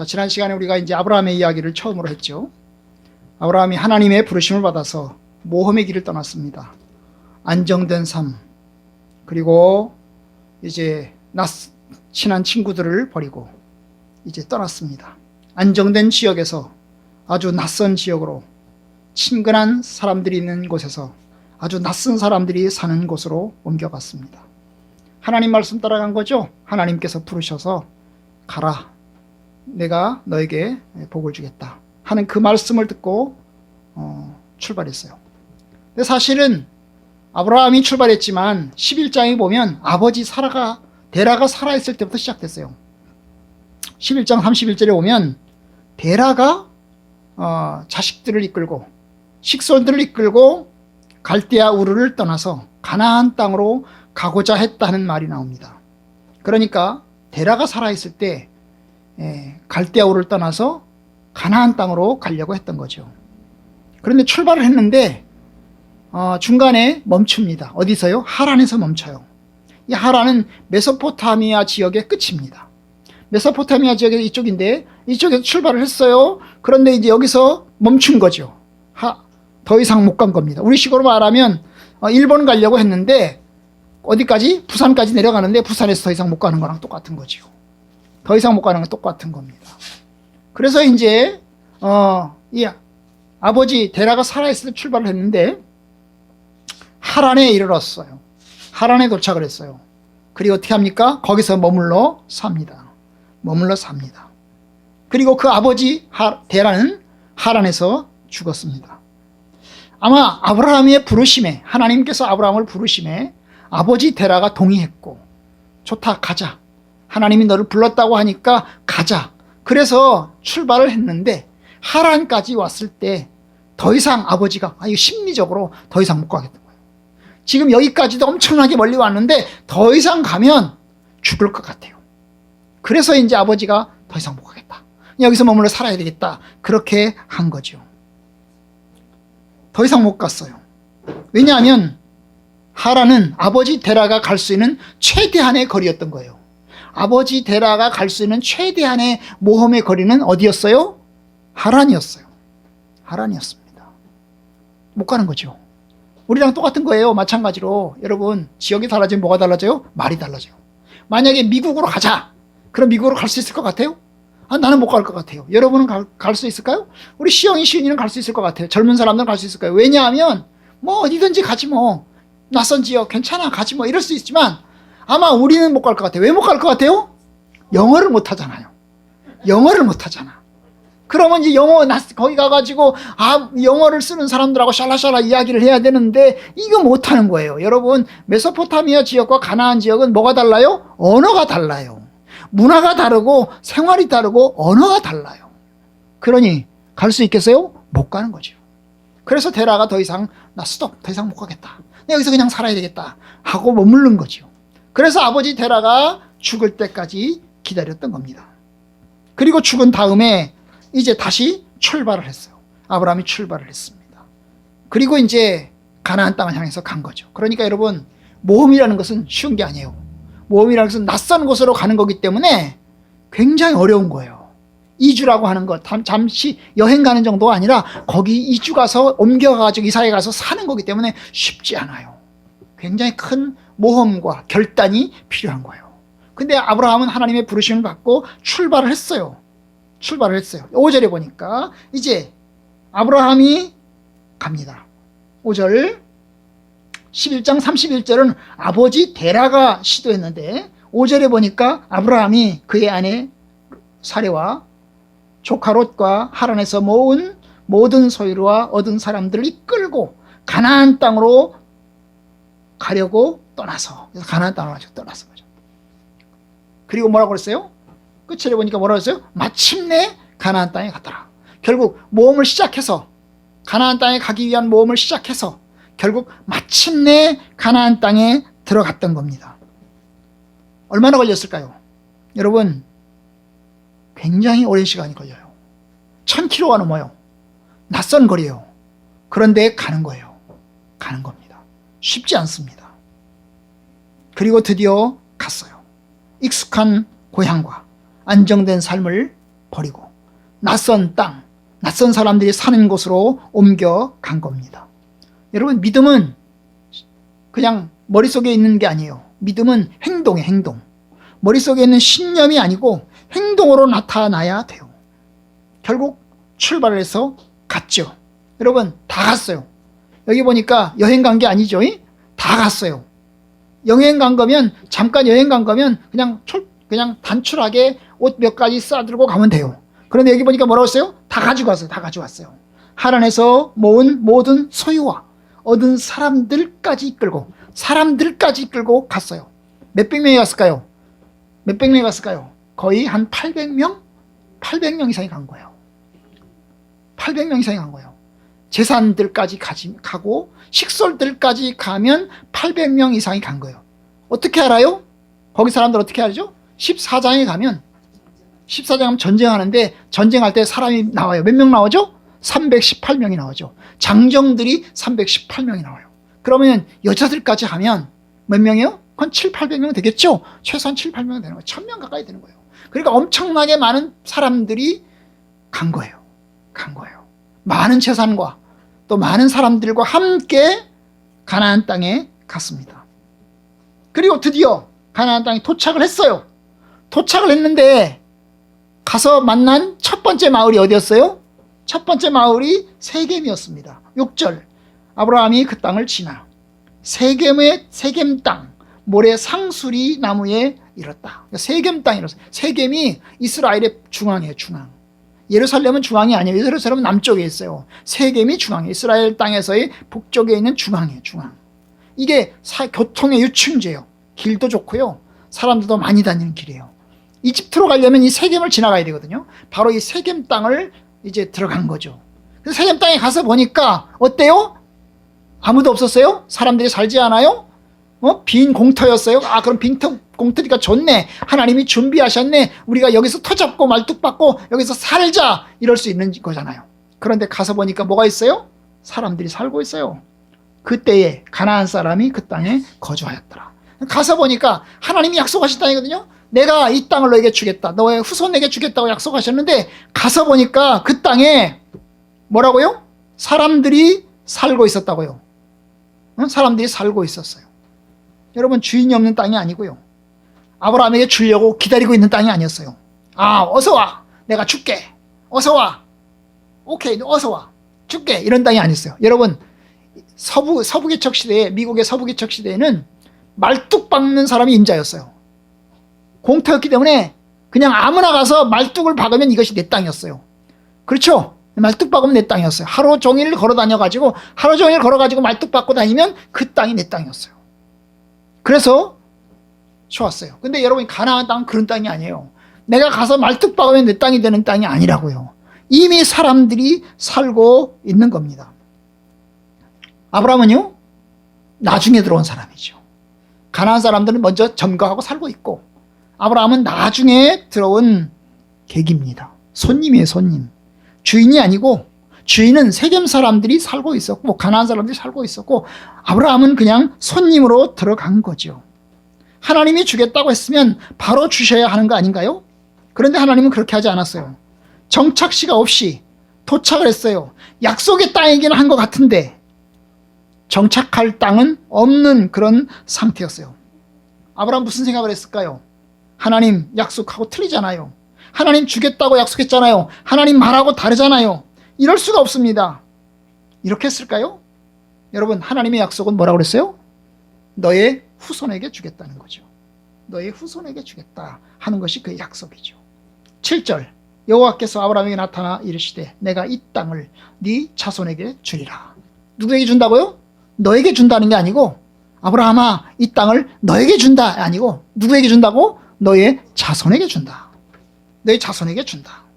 자, 지난 시간에 우리가 이제 아브라함의 이야기를 처음으로 했죠. 아브라함이 하나님의 부르심을 받아서 모험의 길을 떠났습니다. 안정된 삶, 그리고 이제 낯, 친한 친구들을 버리고 이제 떠났습니다. 안정된 지역에서 아주 낯선 지역으로 친근한 사람들이 있는 곳에서 아주 낯선 사람들이 사는 곳으로 옮겨갔습니다. 하나님 말씀 따라간 거죠. 하나님께서 부르셔서 가라. 내가 너에게 복을 주겠다. 하는 그 말씀을 듣고 어, 출발했어요. 근데 사실은 아브라함이 출발했지만 11장에 보면 아버지 사라가 데라가 살아있을 때부터 시작됐어요. 11장 31절에 보면 데라가 어, 자식들을 이끌고 식솔들을 이끌고 갈대아 우르를 떠나서 가나안 땅으로 가고자 했다는 말이 나옵니다. 그러니까 데라가 살아있을 때 예, 갈대아 우르를 떠나서 가나안 땅으로 가려고 했던 거죠. 그런데 출발을 했는데 어, 중간에 멈춥니다. 어디서요? 하란에서 멈춰요. 이 하란은 메소포타미아 지역의 끝입니다. 메소포타미아 지역의 이쪽인데 이쪽에서 출발을 했어요. 그런데 이제 여기서 멈춘 거죠. 하, 더 이상 못 간 겁니다. 우리 식으로 말하면 어, 일본 가려고 했는데 어디까지? 부산까지 내려가는데 부산에서 더 이상 못 가는 거랑 똑같은 거죠. 더 이상 못 가는 건 똑같은 겁니다. 그래서 이제 어, 이 아버지 데라가 살아있을 때 출발을 했는데 하란에 이르렀어요. 하란에 도착을 했어요. 그리고 어떻게 합니까? 거기서 머물러 삽니다. 머물러 삽니다. 그리고 그 아버지 하, 데라는 하란에서 죽었습니다. 아마 아브라함의 부르심에 하나님께서 아브라함을 부르심에 아버지 데라가 동의했고 좋다 가자. 하나님이 너를 불렀다고 하니까 가자. 그래서 출발을 했는데 하란까지 왔을 때 더 이상 아버지가 아, 이거 심리적으로 더 이상 못 가겠다. 지금 여기까지도 엄청나게 멀리 왔는데 더 이상 가면 죽을 것 같아요. 그래서 이제 아버지가 더 이상 못 가겠다. 여기서 머물러 살아야 되겠다. 그렇게 한 거죠. 더 이상 못 갔어요. 왜냐하면 하라는 아버지 데라가 갈 수 있는 최대한의 거리였던 거예요. 아버지 데라가 갈 수 있는 최대한의 모험의 거리는 어디였어요? 하란이었어요. 하란이었습니다. 못 가는 거죠. 우리랑 똑같은 거예요. 마찬가지로 여러분 지역이 달라지면 뭐가 달라져요? 말이 달라져요. 만약에 미국으로 가자. 그럼 미국으로 갈 수 있을 것 같아요? 아, 나는 못 갈 것 같아요. 여러분은 갈 수 있을까요? 우리 시영이 시은이는 갈 수 있을 것 같아요. 젊은 사람들은 갈 수 있을까요? 왜냐하면 뭐 어디든지 가지 뭐 낯선 지역 괜찮아 가지 뭐 이럴 수 있지만 아마 우리는 못 갈 것 같아요. 왜 못 갈 것 같아요? 영어를 못 하잖아요. 영어를 못 하잖아. 그러면 이제 영어 거기 가가지고 아 영어를 쓰는 사람들하고 샬라샬라 이야기를 해야 되는데 이거 못 하는 거예요. 여러분 메소포타미아 지역과 가나안 지역은 뭐가 달라요? 언어가 달라요. 문화가 다르고 생활이 다르고 언어가 달라요. 그러니 갈 수 있겠어요? 못 가는 거죠. 그래서 데라가 더 이상 나 스톱 더 이상 못 가겠다. 여기서 그냥 살아야 되겠다 하고 머무른 거죠. 그래서 아버지 데라가 죽을 때까지 기다렸던 겁니다. 그리고 죽은 다음에 이제 다시 출발을 했어요. 아브라함이 출발을 했습니다. 그리고 이제 가나안 땅을 향해서 간 거죠. 그러니까 여러분 모험이라는 것은 쉬운 게 아니에요. 모험이라는 것은 낯선 곳으로 가는 거기 때문에 굉장히 어려운 거예요. 이주라고 하는 것 잠시 여행 가는 정도가 아니라 거기 이주 가서 옮겨가지고 이사에 가서 사는 거기 때문에 쉽지 않아요. 굉장히 큰 모험과 결단이 필요한 거예요. 근데 아브라함은 하나님의 부르심을 받고 출발을 했어요. 출발을 했어요. 5절에 보니까 이제 아브라함이 갑니다. 5절 11장 31절은 아버지 데라가 시도했는데 5절에 보니까 아브라함이 그의 아내 사례와 조카 롯과 하란에서 모은 모든 소유와 얻은 사람들을 이끌고 가나안 땅으로 가려고 떠나서 그래서 가나안 땅으로 떠나서 거죠. 그리고 뭐라고 그랬어요? 끝을 보니까 뭐라고 했어요? 마침내 가나안 땅에 갔더라. 결국 모험을 시작해서 가나안 땅에 가기 위한 모험을 시작해서 결국 마침내 가나안 땅에 들어갔던 겁니다. 얼마나 걸렸을까요? 여러분 굉장히 오랜 시간이 걸려요. 천 킬로가 넘어요. 낯선 거리예요. 그런데 가는 거예요. 가는 겁니다. 쉽지 않습니다. 그리고 드디어 갔어요. 익숙한 고향과 안정된 삶을 버리고 낯선 땅, 낯선 사람들이 사는 곳으로 옮겨 간 겁니다. 여러분 믿음은 그냥 머릿속에 있는 게 아니에요. 믿음은 행동의 행동. 머릿속에 있는 신념이 아니고 행동으로 나타나야 돼요. 결국 출발을 해서 갔죠. 여러분 다 갔어요. 여기 보니까 여행 간 게 아니죠. 이? 다 갔어요. 여행 간 거면 잠깐 여행 간 거면 그냥 출, 그냥 단출하게 옷 몇 가지 싸들고 가면 돼요. 그런데 여기 보니까 뭐라고 했어요? 다 가지고 왔어요. 다 가져왔어요. 하란에서 모은 모든 소유와 얻은 사람들까지 이끌고 사람들까지 이끌고 갔어요. 몇백 명이 갔을까요? 몇백 명이 갔을까요? 거의 한 800명? 800명 이상이 간 거예요. 800명 이상이 간 거예요. 재산들까지 가지, 가고 식솔들까지 가면 800명 이상이 간 거예요. 어떻게 알아요? 거기 사람들 어떻게 알죠? 14장에 가면 14장 하면 전쟁하는데 전쟁할 때 사람이 나와요. 몇 명 나오죠? 318명이 나오죠. 장정들이 318명이 나와요. 그러면 여자들까지 하면 몇 명이요? 그건 7, 800명 되겠죠? 최소한 7, 8명 되는 거예요. 1000명 가까이 되는 거예요. 그러니까 엄청나게 많은 사람들이 간 거예요. 간 거예요. 많은 재산과 또 많은 사람들과 함께 가나안 땅에 갔습니다. 그리고 드디어 가나안 땅에 도착을 했어요. 도착을 했는데 가서 만난 첫 번째 마을이 어디였어요? 첫 번째 마을이 세겜이었습니다. 6절 아브라함이 그 땅을 지나 세겜의 세겜 땅 모래 상수리 나무에 이뤘다. 세겜 땅이라서 세겜이 이스라엘의 중앙이에요. 중앙. 예루살렘은 중앙이 아니에요. 예루살렘은 남쪽에 있어요. 세겜이 중앙에 이스라엘 땅에서의 북쪽에 있는 중앙이에요. 중앙. 이게 사, 교통의 유충지예요. 길도 좋고요. 사람들도 많이 다니는 길이에요. 이집트로 가려면 이 세겜을 지나가야 되거든요. 바로 이 세겜 땅을 이제 들어간 거죠. 세겜 땅에 가서 보니까 어때요? 아무도 없었어요? 사람들이 살지 않아요? 어? 빈 공터였어요? 아, 그럼 빈 터- 공터니까 좋네. 하나님이 준비하셨네. 우리가 여기서 터잡고 말뚝박고 여기서 살자. 이럴 수 있는 거잖아요. 그런데 가서 보니까 뭐가 있어요? 사람들이 살고 있어요. 그때에 가나안 사람이 그 땅에 거주하였더라. 가서 보니까 하나님이 약속하신 땅이거든요. 내가 이 땅을 너에게 주겠다. 너의 후손에게 주겠다고 약속하셨는데 가서 보니까 그 땅에 뭐라고요? 사람들이 살고 있었다고요. 응? 사람들이 살고 있었어요. 여러분 주인이 없는 땅이 아니고요. 아브라함에게 주려고 기다리고 있는 땅이 아니었어요. 아, 어서 와. 내가 줄게. 어서 와. 오케이, 어서 와. 줄게. 이런 땅이 아니었어요. 여러분, 서부, 서부개척 시대에, 미국의 서부개척 시대에는 말뚝 박는 사람이 임자였어요. 공터였기 때문에 그냥 아무나 가서 말뚝을 박으면 이것이 내 땅이었어요. 그렇죠? 말뚝 박으면 내 땅이었어요. 하루 종일 걸어 다녀가지고, 하루 종일 걸어가지고 말뚝 박고 다니면 그 땅이 내 땅이었어요. 그래서 좋았어요. 근데 여러분 가나안 땅은 그런 땅이 아니에요. 내가 가서 말뚝 박으면 내 땅이 되는 땅이 아니라고요. 이미 사람들이 살고 있는 겁니다. 아브라함은요 나중에 들어온 사람이죠. 가나안 사람들은 먼저 점거하고 살고 있고 아브라함은 나중에 들어온 객입니다. 손님이에요, 손님. 주인이 아니고 주인은 세겜 사람들이 살고 있었고 가나안 사람들이 살고 있었고 아브라함은 그냥 손님으로 들어간 거죠. 하나님이 주겠다고 했으면 바로 주셔야 하는 거 아닌가요? 그런데 하나님은 그렇게 하지 않았어요. 정착시가 없이 도착을 했어요. 약속의 땅이긴 한것 같은데 정착할 땅은 없는 그런 상태였어요. 아브라함 무슨 생각을 했을까요? 하나님 약속하고 틀리잖아요. 하나님 주겠다고 약속했잖아요. 하나님 말하고 다르잖아요. 이럴 수가 없습니다. 이렇게 했을까요? 여러분 하나님의 약속은 뭐라고 그랬어요? 너의 후손에게 주겠다는 거죠. 너의 후손에게 주겠다 하는 것이 그 약속이죠. 7절 여호와께서 아브라함에게 나타나 이르시되 내가 이 땅을 네 자손에게 주리라. 누구에게 준다고요? 너에게 준다는 게 아니고 아브라함아 이 땅을 너에게 준다 아니고 누구에게 준다고? 너의 자손에게 준다. 너의 자손에게 준다.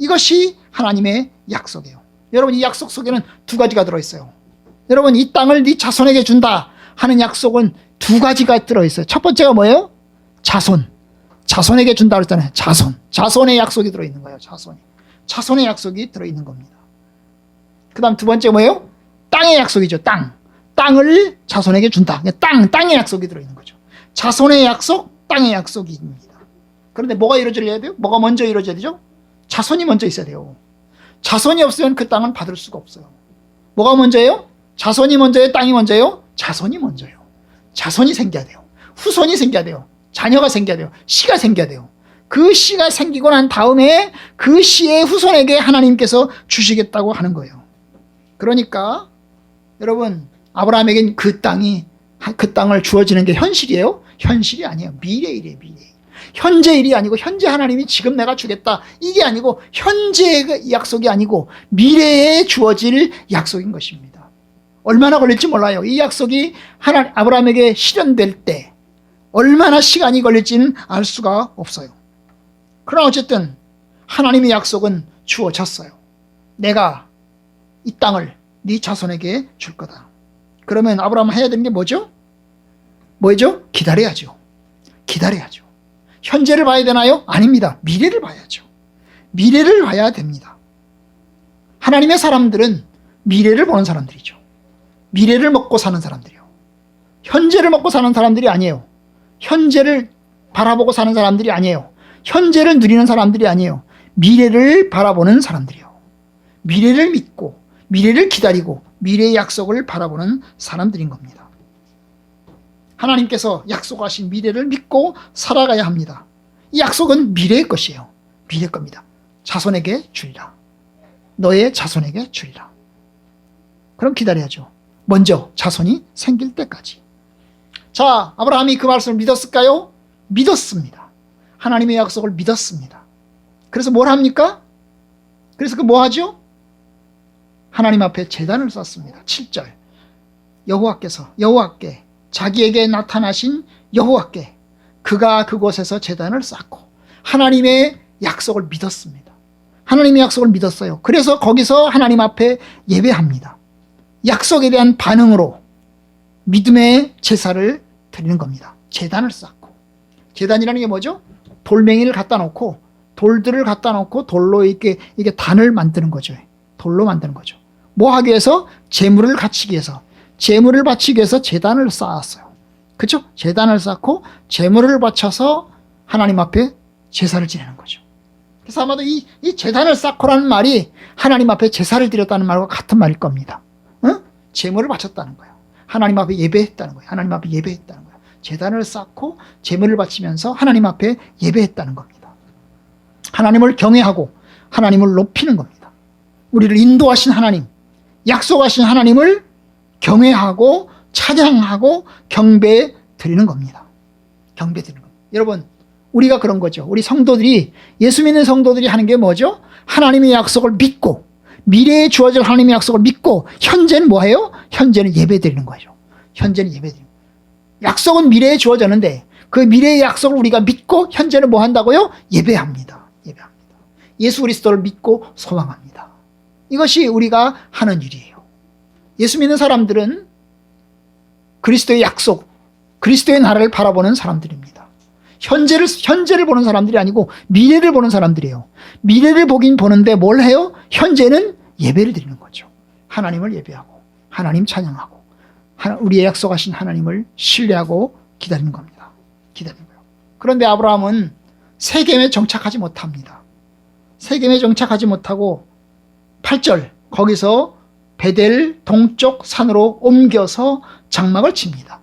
이것이 하나님의 약속이에요. 여러분 이 약속 속에는 두 가지가 들어있어요. 여러분 이 땅을 네 자손에게 준다 하는 약속은 두 가지가 들어있어요. 첫 번째가 뭐예요? 자손. 자손에게 준다 그랬잖아요. 자손. 자손의 약속이 들어있는 거예요. 자손이. 자손의 약속이 들어있는 겁니다. 그 다음 두 번째 뭐예요? 땅의 약속이죠. 땅. 땅을 자손에게 준다. 땅, 땅의 약속이 들어있는 거죠. 자손의 약속, 땅의 약속입니다. 그런데 뭐가 이루어져야 돼요? 뭐가 먼저 이루어져야 되죠? 자손이 먼저 있어야 돼요. 자손이 없으면 그 땅은 받을 수가 없어요. 뭐가 먼저예요? 자손이 먼저예요? 땅이 먼저예요? 자손이 먼저예요. 자손이 생겨야 돼요. 후손이 생겨야 돼요. 자녀가 생겨야 돼요. 씨가 생겨야 돼요. 그 씨가 생기고 난 다음에 그 씨의 후손에게 하나님께서 주시겠다고 하는 거예요. 그러니까 여러분 아브라함에겐 그 땅이 그 땅을 주어지는 게 현실이에요? 현실이 아니에요. 미래일이에요, 미래. 현재 일이 아니고 현재 하나님이 지금 내가 주겠다 이게 아니고 현재의 약속이 아니고 미래에 주어질 약속인 것입니다. 얼마나 걸릴지 몰라요. 이 약속이 하나 아브라함에게 실현될 때 얼마나 시간이 걸릴지는 알 수가 없어요. 그러나 어쨌든 하나님의 약속은 주어졌어요. 내가 이 땅을 네 자손에게 줄 거다. 그러면 아브라함 해야 되는 게 뭐죠? 뭐죠? 기다려야죠. 기다려야죠. 현재를 봐야 되나요? 아닙니다. 미래를 봐야죠. 미래를 봐야 됩니다. 하나님의 사람들은 미래를 보는 사람들이죠. 미래를 먹고 사는 사람들이요. 현재를 먹고 사는 사람들이 아니에요. 현재를 바라보고 사는 사람들이 아니에요. 현재를 누리는 사람들이 아니에요. 미래를 바라보는 사람들이요. 미래를 믿고 미래를 기다리고 미래의 약속을 바라보는 사람들인 겁니다. 하나님께서 약속하신 미래를 믿고 살아가야 합니다. 이 약속은 미래의 것이에요. 미래 겁니다. 자손에게 주리라. 너의 자손에게 주리라. 그럼 기다려야죠. 먼저 자손이 생길 때까지. 자, 아브라함이 그 말씀을 믿었을까요? 믿었습니다. 하나님의 약속을 믿었습니다. 그래서 뭘 합니까? 그래서 그 뭐 하죠? 하나님 앞에 재단을 쌓습니다. 7절. 여호와께서 여호와께 자기에게 나타나신 여호와께 그가 그곳에서 재단을 쌓고 하나님의 약속을 믿었습니다. 하나님의 약속을 믿었어요. 그래서 거기서 하나님 앞에 예배합니다. 약속에 대한 반응으로 믿음의 제사를 드리는 겁니다. 재단을 쌓고. 재단이라는 게 뭐죠? 돌멩이를 갖다 놓고 돌들을 갖다 놓고 돌로 이렇게 이게 단을 만드는 거죠. 돌로 만드는 거죠. 뭐 하기 위해서 재물을 갖추기 위해서 재물을 바치기 위해서 재단을 쌓았어요. 그렇죠? 재단을 쌓고 재물을 바쳐서 하나님 앞에 제사를 지내는 거죠. 그래서 아마도 이, 이 재단을 쌓고라는 말이 하나님 앞에 제사를 드렸다는 말과 같은 말일 겁니다. 응? 재물을 바쳤다는 거예요. 하나님 앞에 예배했다는 거예요. 하나님 앞에 예배했다는 거예요. 재단을 쌓고 재물을 바치면서 하나님 앞에 예배했다는 겁니다. 하나님을 경외하고 하나님을 높이는 겁니다. 우리를 인도하신 하나님, 약속하신 하나님을 경외하고 찬양하고 경배 드리는 겁니다. 경배 드리는 겁니다. 여러분, 우리가 그런 거죠. 우리 성도들이 예수 믿는 성도들이 하는 게 뭐죠? 하나님의 약속을 믿고 미래에 주어질 하나님의 약속을 믿고 현재는 뭐예요? 현재는 예배 드리는 거죠. 현재는 예배 드리는 약속은 미래에 주어졌는데 그 미래의 약속을 우리가 믿고 현재는 뭐 한다고요? 예배합니다. 예배합니다. 예수 그리스도를 믿고 소망합니다. 이것이 우리가 하는 일이에요. 예수 믿는 사람들은 그리스도의 약속, 그리스도의 나라를 바라보는 사람들입니다. 현재를, 현재를 보는 사람들이 아니고 미래를 보는 사람들이에요. 미래를 보긴 보는데 뭘 해요? 현재는 예배를 드리는 거죠. 하나님을 예배하고, 하나님 찬양하고, 우리의 약속하신 하나님을 신뢰하고 기다리는 겁니다. 기다리는 거예요. 그런데 아브라함은 세겜에 정착하지 못합니다. 세겜에 정착하지 못하고 8절 거기서 베델 동쪽 산으로 옮겨서 장막을 칩니다.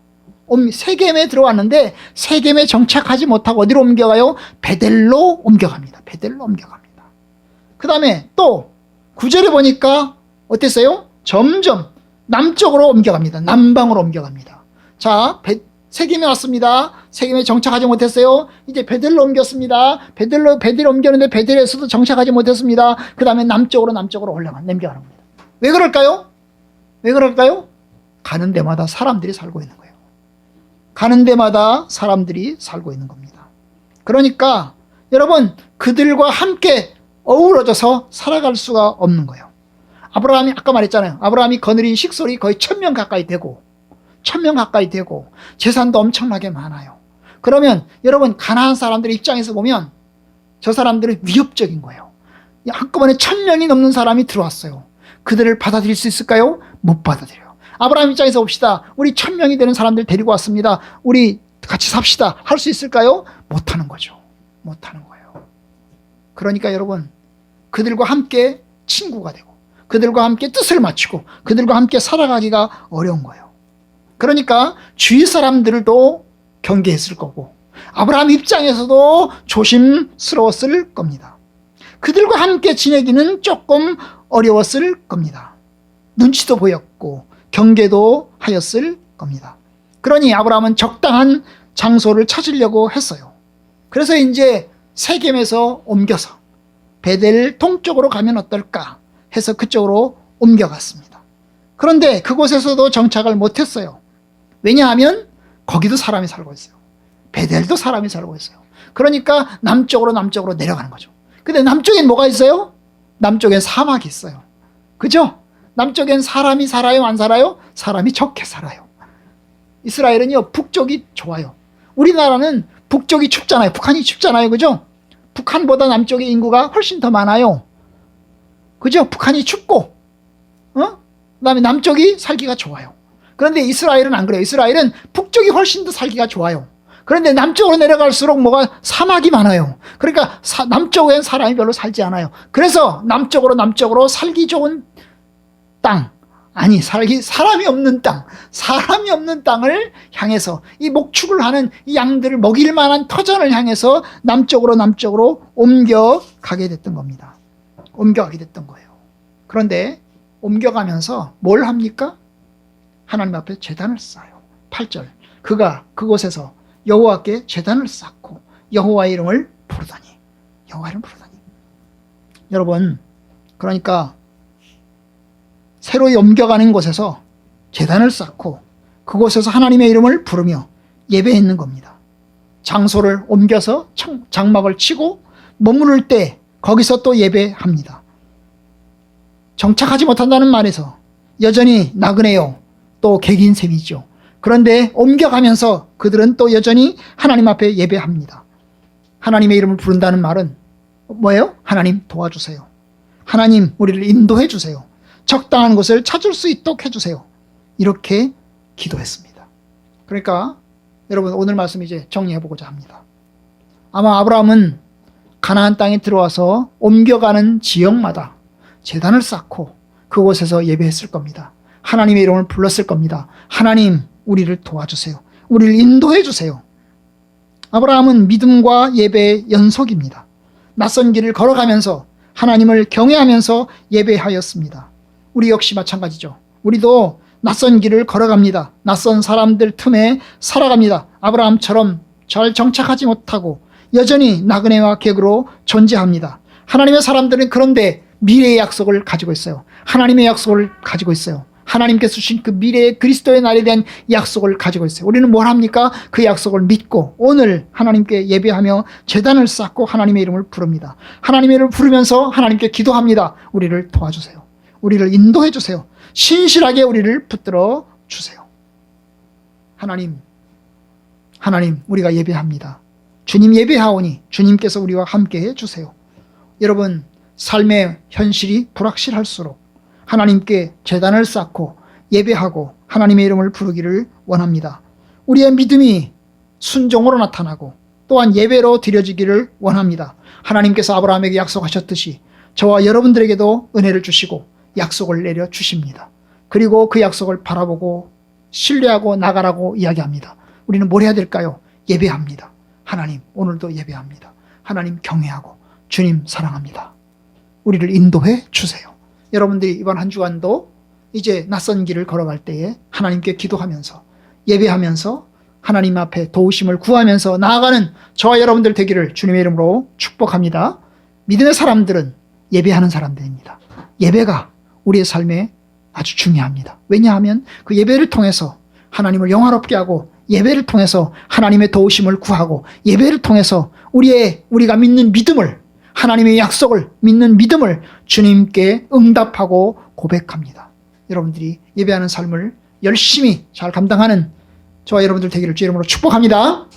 세겜에 들어왔는데 세겜에 정착하지 못하고 어디로 옮겨가요? 베델로 옮겨갑니다. 베델로 옮겨갑니다. 그 다음에 또 구절에 보니까 어땠어요? 점점 남쪽으로 옮겨갑니다. 남방으로 옮겨갑니다. 자, 베, 세겜에 왔습니다. 세겜에 정착하지 못했어요. 이제 베델로 옮겼습니다. 베델로 베델 옮겼는데 베델에서도 정착하지 못했습니다. 그 다음에 남쪽으로 남쪽으로 올라가 넘겨가는 겁니다. 왜 그럴까요? 왜 그럴까요? 가는 데마다 사람들이 살고 있는 거예요. 가는 데마다 사람들이 살고 있는 겁니다. 그러니까 여러분 그들과 함께 어우러져서 살아갈 수가 없는 거예요. 아브라함이 아까 말했잖아요. 아브라함이 거느린 식솔이 거의 천 명 가까이 되고 천 명 가까이 되고 재산도 엄청나게 많아요. 그러면 여러분 가나안 사람들의 입장에서 보면 저 사람들은 위협적인 거예요. 한꺼번에 천 명이 넘는 사람이 들어왔어요. 그들을 받아들일 수 있을까요? 못 받아들여요. 아브라함 입장에서 봅시다. 우리 천 명이 되는 사람들 데리고 왔습니다. 우리 같이 삽시다. 할 수 있을까요? 못 하는 거죠. 못 하는 거예요. 그러니까 여러분 그들과 함께 친구가 되고 그들과 함께 뜻을 맞추고 그들과 함께 살아가기가 어려운 거예요. 그러니까 주위 사람들도 경계했을 거고 아브라함 입장에서도 조심스러웠을 겁니다. 그들과 함께 지내기는 조금 어려웠을 겁니다. 눈치도 보였고 경계도 하였을 겁니다. 그러니 아브라함은 적당한 장소를 찾으려고 했어요. 그래서 이제 세겜에서 옮겨서 베델 동쪽으로 가면 어떨까 해서 그쪽으로 옮겨갔습니다. 그런데 그곳에서도 정착을 못했어요. 왜냐하면 거기도 사람이 살고 있어요. 베델도 사람이 살고 있어요. 그러니까 남쪽으로 남쪽으로 내려가는 거죠. 근데 남쪽엔 뭐가 있어요? 남쪽엔 사막이 있어요. 그죠? 남쪽엔 사람이 살아요, 안 살아요? 사람이 적게 살아요. 이스라엘은요, 북쪽이 좋아요. 우리나라는 북쪽이 춥잖아요. 북한이 춥잖아요. 그죠? 북한보다 남쪽의 인구가 훨씬 더 많아요. 그죠? 북한이 춥고, 어? 그 다음에 남쪽이 살기가 좋아요. 그런데 이스라엘은 안 그래요. 이스라엘은 북쪽이 훨씬 더 살기가 좋아요. 그런데 남쪽으로 내려갈수록 뭐가 사막이 많아요. 그러니까 사- 남쪽엔 사람이 별로 살지 않아요. 그래서 남쪽으로 남쪽으로 살기 좋은 땅, 아니 살기 사람이 없는 땅, 사람이 없는 땅을 향해서 이 목축을 하는 이 양들을 먹일 만한 터전을 향해서 남쪽으로 남쪽으로 옮겨 가게 됐던 겁니다. 옮겨 가게 됐던 거예요. 그런데 옮겨가면서 뭘 합니까? 하나님 앞에 재단을 쌓아요. 8절. 그가 그곳에서 여호와께 재단을 쌓고 여호와의 이름을 부르다니. 여호와 이름을 부르다니. 여러분, 그러니까 새로 옮겨가는 곳에서 재단을 쌓고 그곳에서 하나님의 이름을 부르며 예배했는 겁니다. 장소를 옮겨서 청- 장막을 치고 머무를 때 거기서 또 예배합니다. 정착하지 못한다는 말에서 여전히 나그네요. 또 객인 셈이죠. 그런데 옮겨가면서 그들은 또 여전히 하나님 앞에 예배합니다. 하나님의 이름을 부른다는 말은 뭐예요? 하나님 도와주세요. 하나님 우리를 인도해 주세요. 적당한 곳을 찾을 수 있도록 해 주세요. 이렇게 기도했습니다. 그러니까 여러분 오늘 말씀 이제 정리해 보고자 합니다. 아마 아브라함은 가나안 땅에 들어와서 옮겨가는 지역마다 재단을 쌓고 그곳에서 예배했을 겁니다. 하나님의 이름을 불렀을 겁니다. 하나님 우리를 도와주세요. 우리를 인도해 주세요. 아브라함은 믿음과 예배의 연속입니다. 낯선 길을 걸어가면서 하나님을 경외하면서 예배하였습니다. 우리 역시 마찬가지죠. 우리도 낯선 길을 걸어갑니다. 낯선 사람들 틈에 살아갑니다. 아브라함처럼 잘 정착하지 못하고 여전히 나그네와 객으로 존재합니다. 하나님의 사람들은 그런데 미래의 약속을 가지고 있어요. 하나님의 약속을 가지고 있어요. 하나님께서 주신 그 미래의 그리스도의 날에 대한 약속을 가지고 있어요. 우리는 뭘 합니까? 그 약속을 믿고 오늘 하나님께 예배하며 재단을 쌓고 하나님의 이름을 부릅니다. 하나님의 이름을 부르면서 하나님께 기도합니다. 우리를 도와주세요. 우리를 인도해 주세요. 신실하게 우리를 붙들어 주세요. 하나님, 하나님, 우리가 예배합니다. 주님 예배하오니 주님께서 우리와 함께 해 주세요. 여러분, 삶의 현실이 불확실할수록 하나님께 재단을 쌓고 예배하고 하나님의 이름을 부르기를 원합니다. 우리의 믿음이 순종으로 나타나고 또한 예배로 드려지기를 원합니다. 하나님께서 아브라함에게 약속하셨듯이 저와 여러분들에게도 은혜를 주시고 약속을 내려 주십니다. 그리고 그 약속을 바라보고 신뢰하고 나가라고 이야기합니다. 우리는 뭘 해야 될까요? 예배합니다. 하나님, 오늘도 예배합니다. 하나님 경외하고 주님 사랑합니다. 우리를 인도해 주세요. 여러분들이 이번 한 주간도 이제 낯선 길을 걸어갈 때에 하나님께 기도하면서 예배하면서 하나님 앞에 도우심을 구하면서 나아가는 저와 여러분들 되기를 주님의 이름으로 축복합니다. 믿음의 사람들은 예배하는 사람들입니다. 예배가 우리의 삶에 아주 중요합니다. 왜냐하면 그 예배를 통해서 하나님을 영화롭게 하고 예배를 통해서 하나님의 도우심을 구하고 예배를 통해서 우리의 우리가 믿는 믿음을 하나님의 약속을 믿는 믿음을 주님께 응답하고 고백합니다. 여러분들이 예배하는 삶을 열심히 잘 감당하는 저와 여러분들 되기를 주 이름으로 축복합니다.